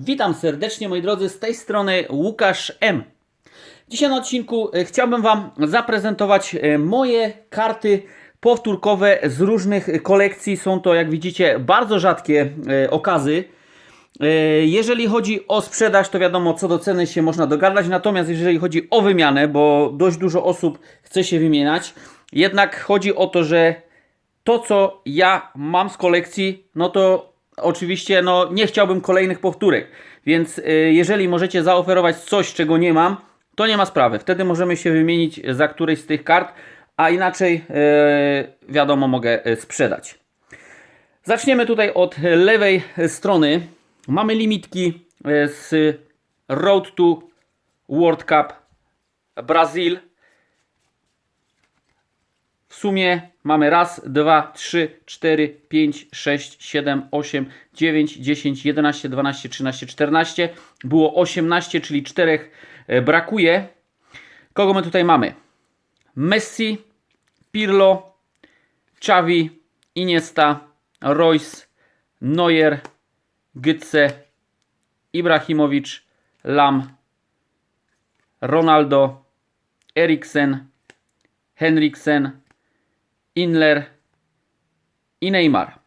Witam serdecznie moi drodzy, z tej strony Łukasz M. Dzisiaj na odcinku e, chciałbym Wam zaprezentować e, moje karty powtórkowe z różnych kolekcji. Są to, jak widzicie, bardzo rzadkie e, okazy. Jeżeli chodzi o sprzedaż, to wiadomo, co do ceny się można dogadać. Natomiast jeżeli chodzi o wymianę, bo dość dużo osób chce się wymieniać, jednak chodzi o to, że to, co ja mam z kolekcji, no to oczywiście no, nie chciałbym kolejnych powtórek. Więc y, jeżeli możecie zaoferować coś, czego nie mam, to nie ma sprawy. Wtedy możemy się wymienić za którejś z tych kart, a inaczej y, wiadomo, mogę y, sprzedać. Zaczniemy tutaj od lewej strony. Mamy limitki z Road to World Cup Brazil. W sumie mamy raz, dwa, trzy, cztery, pięć, sześć, siedem, osiem, dziewięć, dziesięć, jedenaście, dwanaście, trzynaście, czternaście. Było 18, czyli czterech e, brakuje. Kogo my tutaj mamy? Messi, Pirlo, Xavi, Iniesta, Royce, Neuer, Gytze, Ibrahimowicz, Lam, Ronaldo, Eriksen, Henriksen, Inler i Neymar.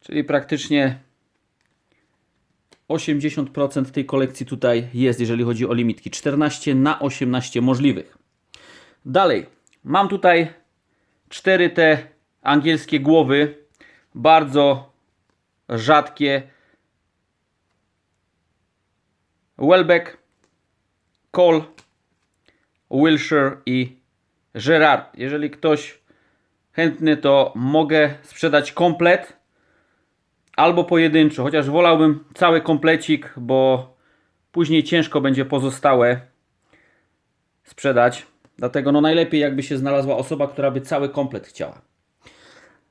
Czyli praktycznie 80% tej kolekcji tutaj jest, jeżeli chodzi o limitki. 14 na 18 możliwych. Dalej, mam tutaj 4 te angielskie głowy, bardzo rzadkie. Welbeck, Cole, Wilshire i Gerard. Jeżeli ktoś chętny, to mogę sprzedać komplet albo pojedynczo, chociaż wolałbym cały komplecik, bo później ciężko będzie pozostałe sprzedać. Dlatego no najlepiej jakby się znalazła osoba, która by cały komplet chciała.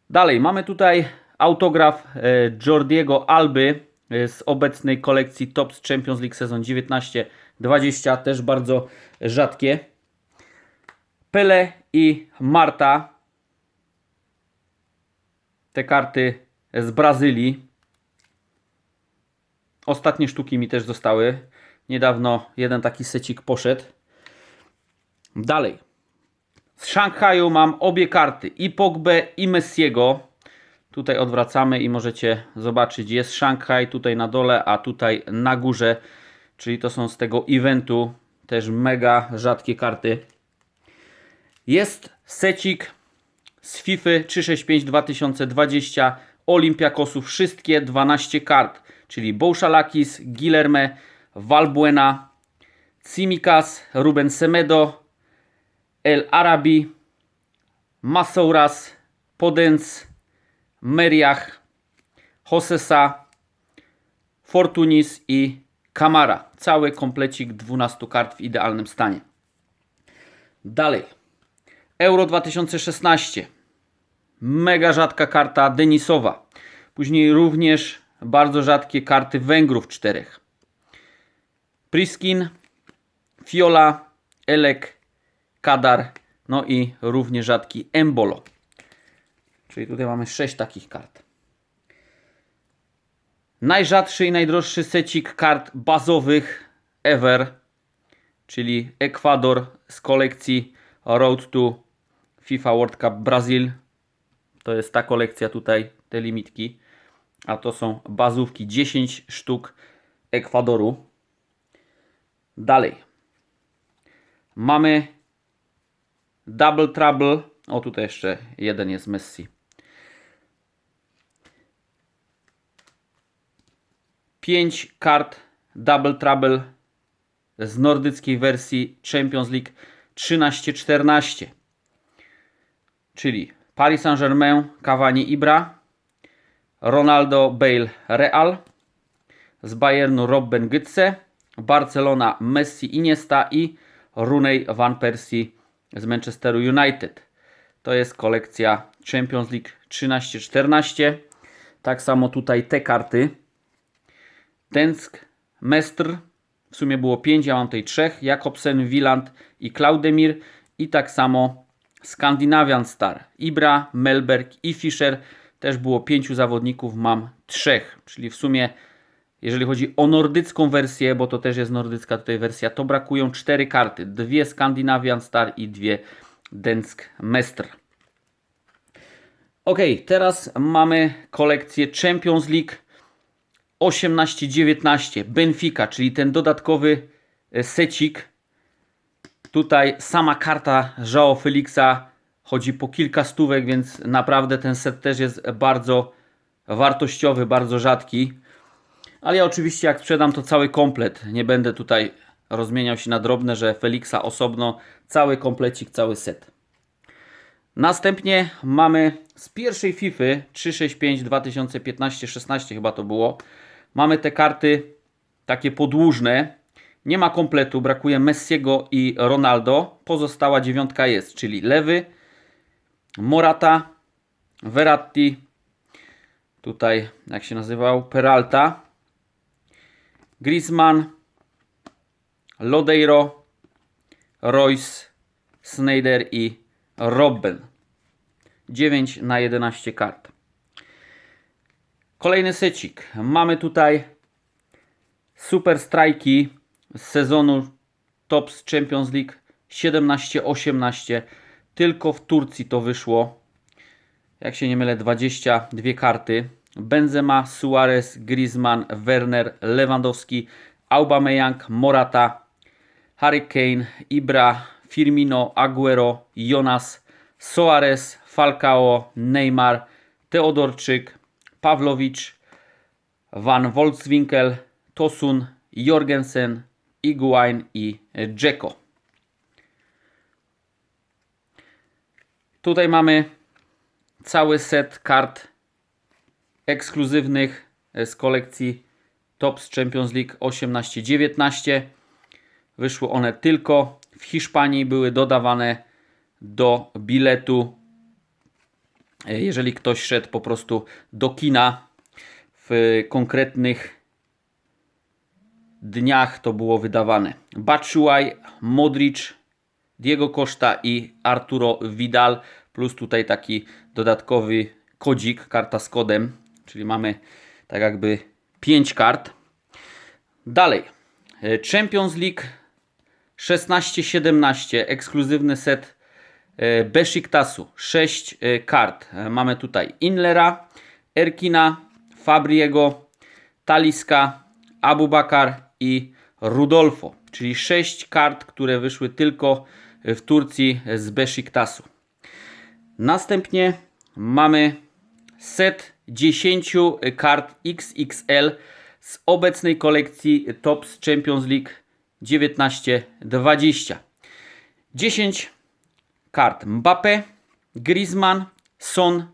Dalej, mamy tutaj autograf e, Jordiego Alby e, z obecnej kolekcji Tops Champions League sezon 19-20, też bardzo rzadkie. Pele i Marta. Te karty z Brazylii. Ostatnie sztuki mi też zostały. Niedawno jeden taki secik poszedł. Dalej. Z Szanghaju mam obie karty. I Pogbę i Messiego. Tutaj odwracamy i możecie zobaczyć. Jest Szanghaj tutaj na dole, a tutaj na górze. Czyli to są z tego eventu. Też mega rzadkie karty. Jest secik z FIFA 365 2020 Olimpiakosów. Wszystkie 12 kart, czyli Bouchalakis, Guilherme, Valbuena, Tsimikas, Ruben Semedo, El Arabi, Masouras, Podens, Meriach, Hosesa, Fortunis i Kamara. Cały komplecik 12 kart w idealnym stanie. Dalej. Euro 2016. Mega rzadka karta Denisowa. Później również bardzo rzadkie karty Węgrów czterech. Priskin, Fiola, Elek, Kadar, no i równie rzadki Embolo. Czyli tutaj mamy 6 takich kart. Najrzadszy i najdroższy secik kart bazowych ever, czyli Ekwador z kolekcji Road to FIFA World Cup Brazil. To jest ta kolekcja tutaj, te limitki. A to są bazówki 10 sztuk Ekwadoru. Dalej. Mamy Double Trouble. O, tutaj jeszcze jeden jest Messi. 5 kart Double Trouble z nordyckiej wersji Champions League 13-14. Czyli Paris Saint-Germain, Cavani Ibra, Ronaldo Bale Real, z Bayernu Robben Gytze, Barcelona Messi Iniesta i Rooney Van Persie z Manchesteru United. To jest kolekcja Champions League 13-14. Tak samo tutaj te karty. Tensk, Mestr, w sumie było 5, ja mam tutaj 3. Jakobsen, Wieland i Klaudemir. I tak samo Skandinavian Star. Ibra, Melberg i Fischer. też było pięciu zawodników, mam trzech, czyli w sumie jeżeli chodzi o nordycką wersję, bo to też jest nordycka tutaj wersja, to brakują cztery karty. Dwie Scandinavian Star i dwie Densk Mestr. Ok, teraz mamy kolekcję Champions League 18-19 Benfica, czyli ten dodatkowy e, secik. Tutaj sama karta Joao Felixa chodzi po kilka stówek, więc naprawdę ten set też jest bardzo wartościowy, bardzo rzadki. Ale ja oczywiście jak sprzedam to cały komplet, nie będę tutaj rozmieniał się na drobne, że Felixa osobno, cały komplecik, cały set. Następnie mamy z pierwszej FIFA 365 2015-16 chyba to było. Mamy te karty takie podłużne. Nie ma kompletu, brakuje Messiego i Ronaldo. Pozostała dziewiątka jest, czyli lewy, Morata, Verratti, tutaj jak się nazywał, Peralta, Griezmann, Lodeiro, Royce, Snyder i Robben. 9 na 11 kart. Kolejny secik. Mamy tutaj super strajki z sezonu Tops Champions League 17-18. Tylko w Turcji to wyszło. Jak się nie mylę, 22 karty. Benzema, Suarez, Griezmann, Werner, Lewandowski, Aubameyang, Morata, Harry Kane, Ibra, Firmino, Aguero, Jonas, Soares, Falcao, Neymar, Teodorczyk, Pawlowicz, Van Wolfswinkel, Tosun, Jorgensen, Iguain i Dzeko. Tutaj mamy cały set kart ekskluzywnych z kolekcji Tops Champions League 18-19. Wyszły one tylko w Hiszpanii, były dodawane do biletu. Jeżeli ktoś szedł po prostu do kina w konkretnych dniach, to było wydawane. Batshuayi, Modric, Diego Costa i Arturo Vidal, plus tutaj taki dodatkowy kodzik, karta z kodem, czyli mamy tak jakby 5 kart. Dalej, Champions League 16-17, ekskluzywny set e, Besiktasu, 6 e, kart. E, Mamy tutaj Inlera, Erkina, Fabriego, Taliska, Abubakar i Rudolfo, czyli 6 kart, które wyszły tylko w Turcji z Besiktasu. Następnie mamy set 10 kart XXL z obecnej kolekcji Tops Champions League 19-20. 10 kart Mbappe, Griezmann, Son,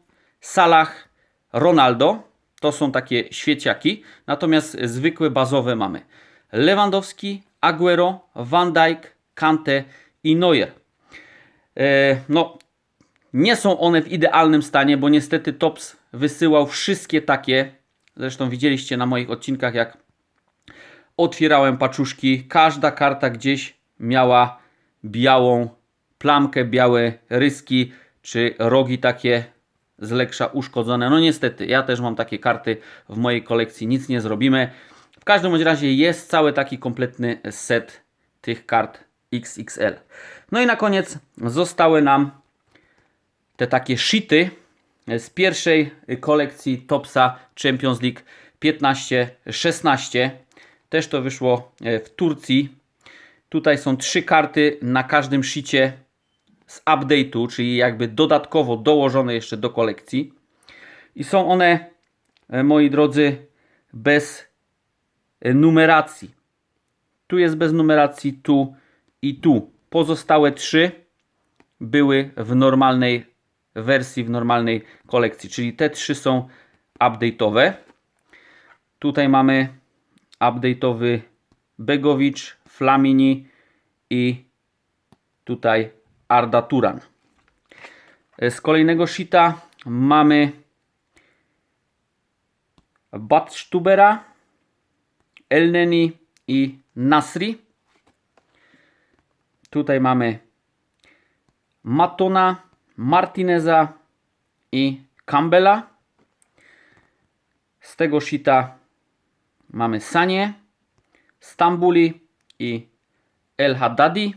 Salah, Ronaldo. To są takie świeciaki. Natomiast zwykłe bazowe mamy Lewandowski, Aguero, Van Dijk, Kante i Neuer. E, no, nie są one w idealnym stanie, bo niestety Tops wysyłał wszystkie takie. Zresztą widzieliście na moich odcinkach, jak otwierałem paczuszki. Każda karta gdzieś miała białą plamkę, białe ryski, czy rogi takie z lekka uszkodzone. No niestety, ja też mam takie karty w mojej kolekcji, nic nie zrobimy. W każdym razie jest cały taki kompletny set tych kart XXL. No i na koniec zostały nam te takie shity z pierwszej kolekcji Topsa Champions League 15-16. Też to wyszło e, w Turcji. Tutaj są trzy karty na każdym shicie z update'u, czyli jakby dodatkowo dołożone jeszcze do kolekcji. I są one, e, moi drodzy, bez numeracji. Tu jest bez numeracji, tu i tu. Pozostałe trzy były w normalnej wersji, w normalnej kolekcji, czyli te trzy są update'owe. Tutaj mamy update'owy Begowicz, Flamini i tutaj Arda Turan. Z kolejnego shita mamy Batstubera, Elneni i Nasri. Tutaj mamy Matona, Martineza i Campbella. Z tego shita mamy Sanie, Stambuli i El Haddadi.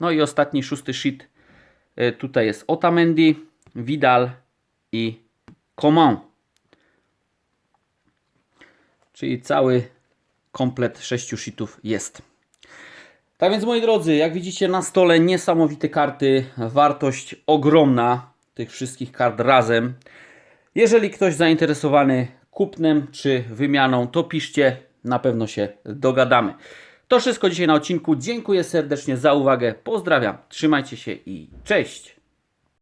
No i ostatni, szósty shit. y, Tutaj jest Otamendi, Vidal i Coman. Czyli cały komplet sześciu sheetów jest. Tak więc moi drodzy, jak widzicie na stole niesamowite karty, wartość ogromna tych wszystkich kart razem. Jeżeli ktoś zainteresowany kupnem czy wymianą, to piszcie, na pewno się dogadamy. To wszystko dzisiaj na odcinku. Dziękuję serdecznie za uwagę. Pozdrawiam, trzymajcie się i cześć.